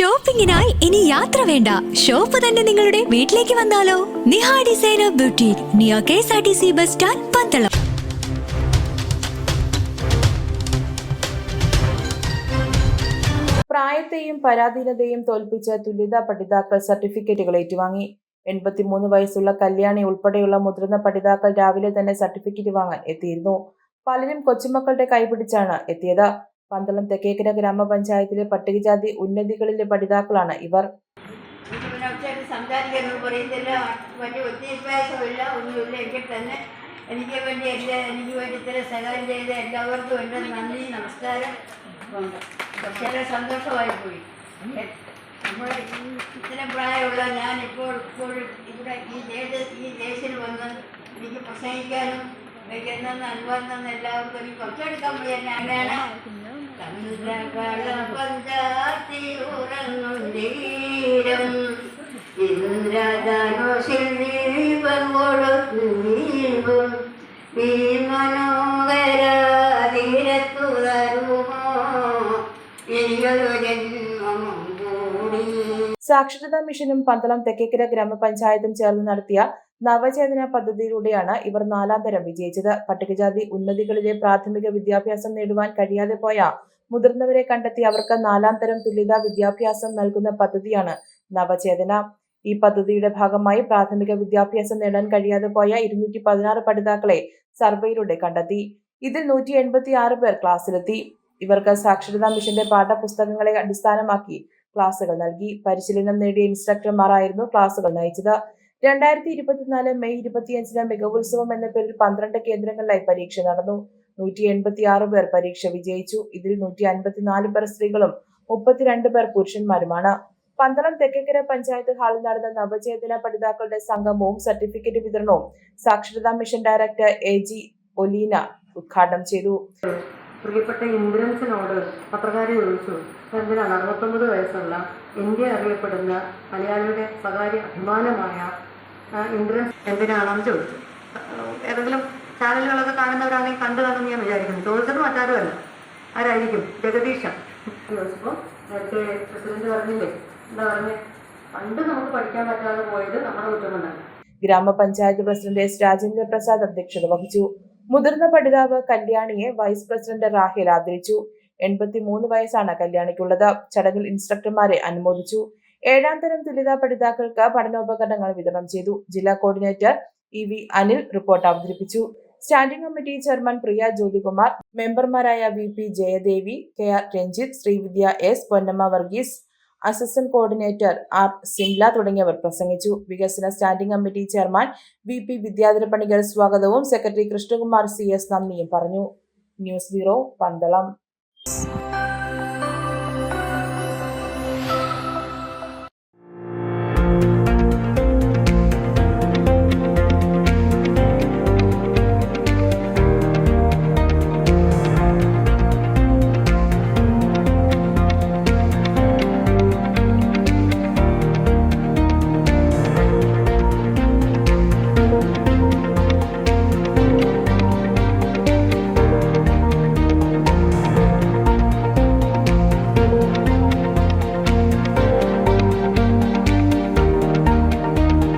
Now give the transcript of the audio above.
ഷോപ്പിംഗിനായി ഇനി യാത്ര വേണ്ട. ഷോപ്പ് തന്നെ നിങ്ങളുടെ വീട്ടിലേക്ക് വന്നാലോ. Niha designer beauty near K S R T C bus stand Pandalam. പ്രായത്തെയും പരാധീനതയും തോൽപ്പിച്ച തുല്യതാ പഠിതാക്കൾ സർട്ടിഫിക്കറ്റുകൾ ഏറ്റുവാങ്ങി. എൺപത്തിമൂന്ന് വയസ്സുള്ള കല്യാണി ഉൾപ്പെടെയുള്ള മുതിർന്ന പഠിതാക്കൾ രാവിലെ തന്നെ സർട്ടിഫിക്കറ്റ് വാങ്ങാൻ എത്തിയിരുന്നു. പലരും കൊച്ചുമക്കളുടെ കൈപിടിച്ചാണ് എത്തിയത്. പന്തളം തെക്കേക്കര ഗ്രാമപഞ്ചായത്തിലെ പട്ടികജാതി ഉന്നതികളിലെ പഠിതാക്കളാണ് ഇവർ. എനിക്ക് വേണ്ടി എല്ലാ എനിക്ക് വേണ്ടി ഇത്ര സഹായം ചെയ്ത എല്ലാവർക്കും എന്റെ നന്ദി നമസ്കാരം. ഉണ്ട് സന്തോഷമായി പോയി നമ്മൾ ഇത്ര പ്രായമുള്ള ഞാൻ ഇപ്പോൾ ഇപ്പോഴും ഇവിടെ ഈ ദേശ ഈ ദേശത്തിൽ വന്ന് എനിക്ക് പ്രസംഗിക്കാനും എനിക്ക് എന്നു അനുഭവം തന്ന എല്ലാവർക്കും എനിക്ക് ഒച്ചെടുക്കാൻ വയ്യ സാക്ഷരതാ മിഷനും പന്തളം തെക്കേക്കര ഗ്രാമപഞ്ചായത്തും ചേർന്ന് നടത്തിയ നവചേതന പദ്ധതിയിലൂടെയാണ് ഇവർ നാലാം തരം വിജയിച്ചത്. പട്ടികജാതി ഉന്നതികളിലെ പ്രാഥമിക വിദ്യാഭ്യാസം നേടുവാൻ കഴിയാതെ പോയ മുതിർന്നവരെ കണ്ടെത്തി അവർക്ക് നാലാം തരം തുല്യതാ വിദ്യാഭ്യാസം നൽകുന്ന പദ്ധതിയാണ് നവചേതന. ഈ പദ്ധതിയുടെ ഭാഗമായി പ്രാഥമിക വിദ്യാഭ്യാസം നേടാൻ കഴിയാതെ പോയ ഇരുന്നൂറ്റി പതിനാറ് പഠിതാക്കളെ സർവേയിലൂടെ കണ്ടെത്തി. ഇതിൽ നൂറ്റി എൺപത്തി ആറ് പേർ ക്ലാസ്സിലെത്തി. ഇവർക്ക് സാക്ഷരതാ മിഷന്റെ പാഠപുസ്തകങ്ങളെ അടിസ്ഥാനമാക്കി ക്ലാസുകൾ നൽകി. പരിശീലനം നേടിയ ഇൻസ്ട്രക്ടർമാരായിരുന്നു ക്ലാസുകൾ നയിച്ചത്. രണ്ടായിരത്തി ഇരുപത്തിനാല് മെയ് ഇരുപത്തിയഞ്ചിന് മികവുത്സവം എന്ന പേരിൽ പന്ത്രണ്ട് കേന്ദ്രങ്ങളിലായി പരീക്ഷ നടന്നു. നൂറ്റി എൺപത്തി ആറ് പേർ പരീക്ഷ വിജയിച്ചു. ഇതിൽ നൂറ്റി അൻപത്തിനാല് പേർ സ്ത്രീകളും മുപ്പത്തിരണ്ട് പേർ പുരുഷന്മാരുമാണ്. പന്തളം തെക്കേക്കര പഞ്ചായത്ത് ഹാളിൽ നടന്ന നവചേതന പഠിതാക്കളുടെ സംഗമവും സർട്ടിഫിക്കറ്റ് വിതരണവും സാക്ഷരതാ mission director A G Oleena ഉദ്ഘാടനം ചെയ്തു. പ്രിയപ്പെട്ട ഇന്ദ്രൻസിനോട് പത്രകാരി ചോദിച്ചു എന്തിനാണ് അറുപത്തൊമ്പത് വയസ്സുള്ള ഇന്ത്യ അറിയപ്പെടുന്ന മലയാളിയുടെ സ്വകാര്യ അഭിമാനമായ ആ, ഇന്ദ്രൻസ് എന്തിനാണെന്ന് ചോദിച്ചു. ഏതെങ്കിലും ചാനലുകളൊക്കെ കാണുന്നവരാണെങ്കിൽ കണ്ടു കാണുമെന്ന് ഞാൻ വിചാരിക്കുന്നു. ചോദിച്ചത് മറ്റാരുമല്ല. ആരായിരിക്കും? ജഗദീഷ ചോദിച്ചപ്പോൾ നേരത്തെ പ്രസിഡന്റ് പറഞ്ഞില്ലേ? എന്താ പറഞ്ഞേ? പണ്ട് നമുക്ക് പഠിക്കാൻ പറ്റാതെ പോയത് നമ്മുടെ കുറ്റം ഗ്രാമപഞ്ചായത്ത് പ്രസിഡന്റ് എസ് രാജേന്ദ്ര പ്രസാദ് അധ്യക്ഷത വഹിച്ചു. മുതിർന്ന പഠിതാവ് കല്യാണിയെ വൈസ് പ്രസിഡന്റ് റാഹേൽ ആദരിച്ചു. എൺപത്തിമൂന്ന് വയസ്സാണ് കല്യാണിക്കുള്ളത്. ചടങ്ങിൽ ഇൻസ്ട്രക്ടർമാരെ അനുമോദിച്ചു. ഏഴാം തരം തുല്യതാ പഠിതാക്കൾക്ക് പഠനോപകരണങ്ങൾ വിതരണം ചെയ്തു. ജില്ലാ coordinator E V Anil report അവതരിപ്പിച്ചു. Standing committee chairman Priya Jyothikumar മെമ്പർമാരായ V P Jayadevi K R Ranjith Sreevidya S Ponnamma Varghese assistant coordinator R Simla തുടങ്ങിയവർ പ്രസംഗിച്ചു. വികസന standing committee chairman V P Vidyadhara Panicker സ്വാഗതവും secretary Krishnakumar C S നന്ദിയും പറഞ്ഞു. News bureau Pandalam.